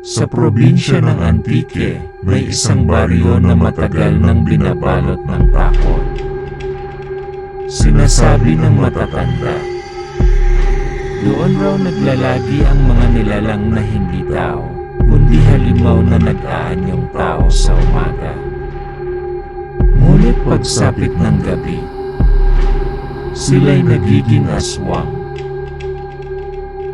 Sa probinsya ng Antique, may isang baryo na matagal nang binabalot ng takot. Sinasabi ng matatanda, doon raw naglalagi ang mga nilalang na hindi tao, kundi halimaw na nag-aanyong tao sa umaga. Ngunit pagsapit ng gabi, sila'y nagiging aswang.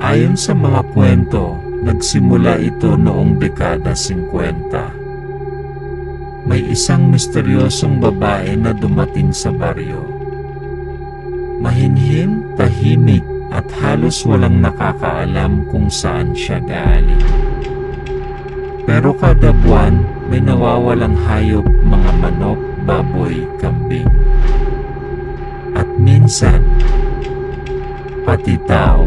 Ayon sa mga kwento, nagsimula ito noong dekada 50. May isang misteryosong babae na dumating sa baryo. Mahinhin, tahimik, at halos walang nakakaalam kung saan siya galing. Pero kada buwan, may nawawalang hayop, mga manok, baboy, kambing. At minsan, pati tao.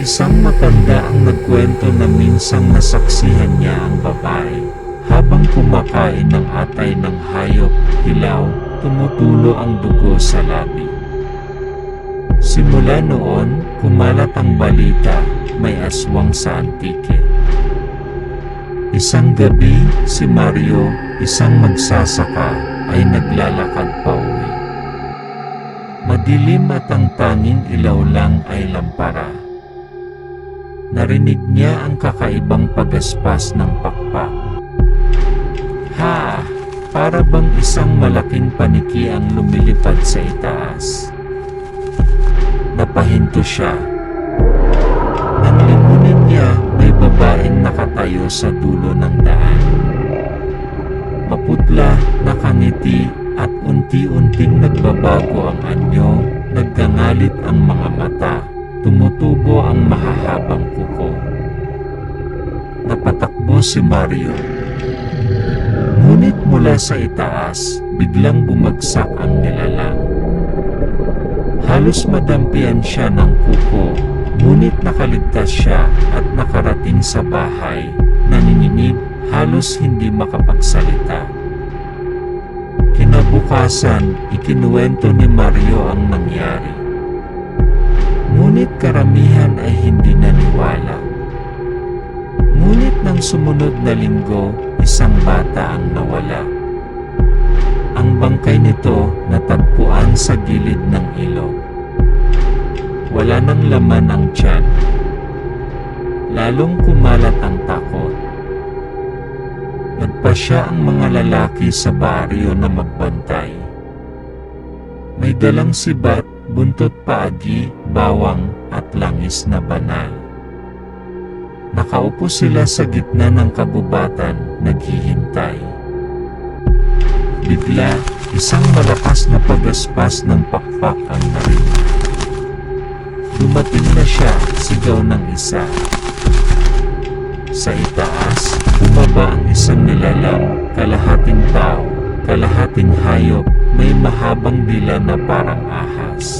Isang matanda ang nagkwento na minsang nasaksihan niya ang babae habang kumakain ng atay ng hayop, hilaw, tumutulo ang dugo sa labi. Simula noon, kumalat ang balita, may aswang sa antike. Isang gabi, si Mario, isang magsasaka, ay naglalakad pa uwi. Madilim at ang tanging ilaw lang ay lampara. Narinig niya ang kakaibang pagaspas ng pakpak. Ha! Para bang isang malaking paniki ang lumilipad sa itaas. Napahinto siya. Nang limunin niya, may babaeng nakatayo sa dulo ng daan. Maputla, nakangiti, at unti-unting nagbabago ang anyo, naggangalit ang mga mata, tumutubo ang mahahabang kuko. Napatakbo si Mario. Ngunit mula sa itaas, biglang bumagsak ang nilalang. Halos madampian siya ng kuko, ngunit nakaligtas siya at nakarating sa bahay, nanginginig, halos hindi makapagsalita. Kinabukasan, ikinuwento ni Mario ang nangyari. Ngunit karamihan ay hindi naniwala. Ngunit ng sumunod na linggo, isang bata ang nawala. Ang bangkay nito natagpuan sa gilid ng ilog. Wala nang laman ang tiyan. Lalong kumalat ang takot. Nagpasya ang mga lalaki sa baryo na magbantay. May dalang sibat, buntot paagi, bawang, at langis na banal. Nakaupo sila sa gitna ng kabubatan, naghihintay. Bigla, isang malakas na pagaspas ng pakpak ang narinig. Dumating na siya, sigaw ng isa. Sa itaas, bumaba ang isang nilalang, kalahating tao, kalahating hayop, may mahabang dila na parang ahas.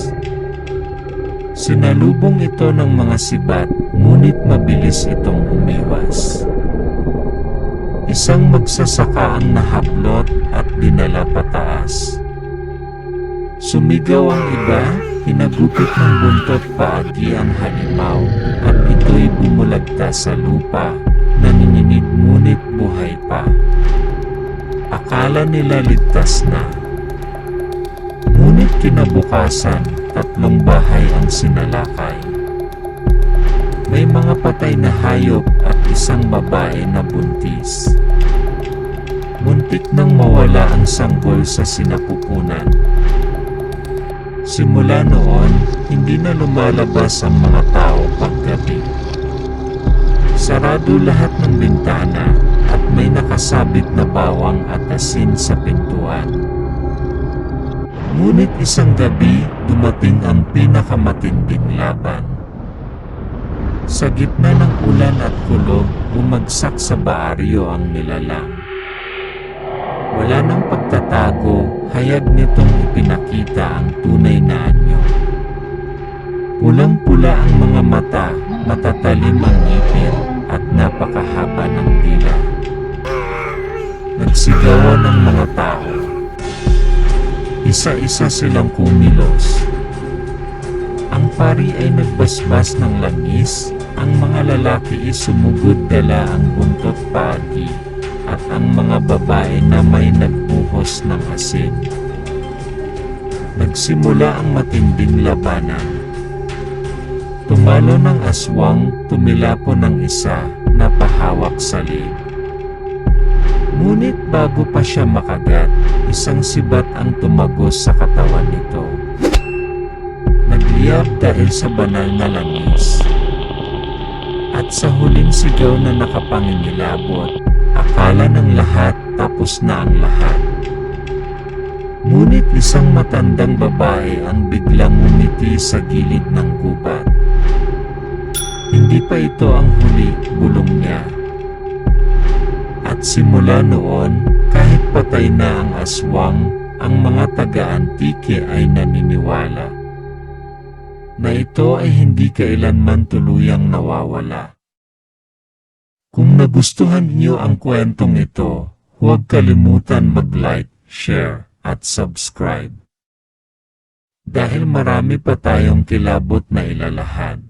Sinalubong ito ng mga sibat, ngunit mabilis itong umiwas. Isang magsasaka ang nahablot at dinala pataas. Sumigaw ang iba, hinagupit ng buntot paagi ang halimaw, at ito'y bumulagta sa lupa, nanginginig ngunit buhay pa. Akala nila ligtas na. Ngunit kinabukasan, tatlong bahay ang sinalakay. May mga patay na hayop at isang babae na buntis. Muntik nang mawala ang sanggol sa sinapupunan. Simula noon, hindi na lumalabas ang mga tao paggabi. Sarado lahat ng bintana at may nakasabit na bawang at asin sa pintuan. Ngunit isang gabi, dumating ang pinakamatinding laban. Sa gitna ng ulan at kulog, bumagsak sa baaryo ang nilalang. Wala nang pagtatago, hayag nitong ipinakita ang tunay na anyo. Pulang-pula ang mga mata, matatalim ang ngipin, at napakahaba ng dila. Nagsigawan ng mga tao. Isa-isa silang kumilos. Ang pari ay nagbasbas ng langis, Ang mga lalaki ay sumugod dala ang buntot pagi at ang mga babae na may nagbuhos ng asin. Nagsimula ang matinding labanan. Tumalo ng aswang, tumilapo ng isa, napahawak sa leeg. Ngunit bago pa siya makagat, isang sibat ang tumagos sa katawan nito. Nagliyab dahil sa banal na langis. At sa huling sigaw na nakapangingilabot, akala ng lahat tapos na ang lahat. Ngunit isang matandang babae ang biglang umiti sa gilid ng gubat. Hindi pa ito ang huli, bulong niya. At simula noon, kahit patay na ang aswang, ang mga taga-antike ay naniniwala na ito ay hindi kailanman tuluyang nawawala. Kung nagustuhan niyo ang kwentong ito, huwag kalimutan mag-like, share, at subscribe. Dahil marami pa tayong kilabot na ilalahad.